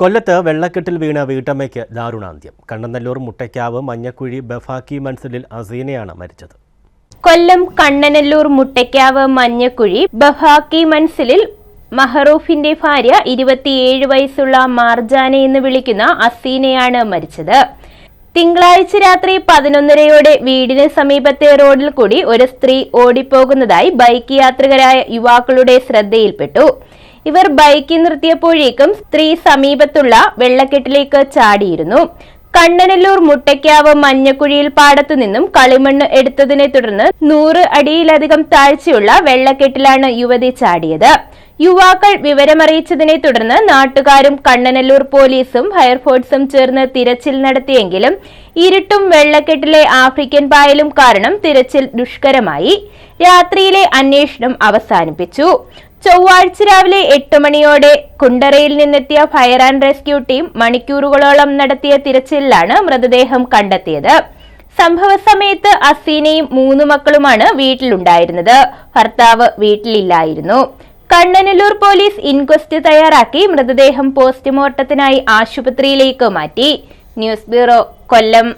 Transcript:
കൊല്ലത്ത് വെള്ളക്കെട്ടിൽ വീണ വീട്ടമ്മയ്ക്ക് ദാരുണാന്ത്യം. കണ്ണനല്ലൂർ മുട്ടയ്ക്കാവ് മഞ്ഞക്കുഴി ബഫാക്കി മൻസിലിൽ അസീനയാണ് മരിച്ചത്. കൊല്ലം കണ്ണനല്ലൂർ മുട്ടയ്ക്കാവ് മഞ്ഞക്കുഴി ബഫാക്കി മൻസിലിൽ മഹറൂഫിന്റെ ഭാര്യ ഇരുപത്തിയേഴ് വയസ്സുള്ള മാർജാന എന്ന് വിളിക്കുന്ന അസീനയാണ് മരിച്ചത്. തിങ്കളാഴ്ച രാത്രി പതിനൊന്നരയോടെ വീടിന് സമീപത്തെ റോഡിൽ കൂടി ഒരു സ്ത്രീ ഓടിപ്പോകുന്നതായി ബൈക്ക് യാത്രികരായ യുവാക്കളുടെ ശ്രദ്ധയിൽപ്പെട്ടു. ഇവർ ബൈക്കിൽ നിർത്തിയപ്പോഴേക്കും സ്ത്രീ സമീപത്തുള്ള വെള്ളക്കെട്ടിലേക്ക് ചാടിയിരുന്നു. കണ്ണനല്ലൂർ മുട്ടയ്ക്കാവ് മഞ്ഞക്കുഴിയിൽ പാടത്തു നിന്നും കളിമണ്ണ് എടുത്തതിനെ തുടർന്ന് നൂറ് അടിയിലധികം താഴ്ചയുള്ള വെള്ളക്കെട്ടിലാണ് യുവതി ചാടിയത്. യുവാക്കൾ വിവരമറിയിച്ചതിനെ തുടർന്ന് നാട്ടുകാരും കണ്ണനല്ലൂർ പോലീസും ഫയർഫോഴ്സും ചേർന്ന് തിരച്ചിൽ നടത്തിയെങ്കിലും ഇരുട്ടും വെള്ളക്കെട്ടിലെ ആഫ്രിക്കൻ പായലും കാരണം തിരച്ചിൽ ദുഷ്കരമായി. രാത്രിയിലെ അന്വേഷണം അവസാനിപ്പിച്ചു. ചൊവ്വാഴ്ച രാവിലെ എട്ട് മണിയോടെ കുണ്ടറയിൽ നിന്നെത്തിയ ഫയർ ആൻഡ് റെസ്ക്യൂ ടീം മണിക്കൂറുകളോളം നടത്തിയ തിരച്ചിലിലാണ് മൃതദേഹം കണ്ടെത്തിയത്. സംഭവ സമയത്ത് അസീനയും മൂന്ന് മക്കളുമാണ് വീട്ടിലുണ്ടായിരുന്നത്. ഭർത്താവ് വീട്ടിലില്ലായിരുന്നു. കണ്ണനല്ലൂർ പോലീസ് ഇൻക്വസ്റ്റ് തയ്യാറാക്കി മൃതദേഹം പോസ്റ്റ്മോർട്ടത്തിനായി ആശുപത്രിയിലേക്ക് മാറ്റി. News bureau Kollam.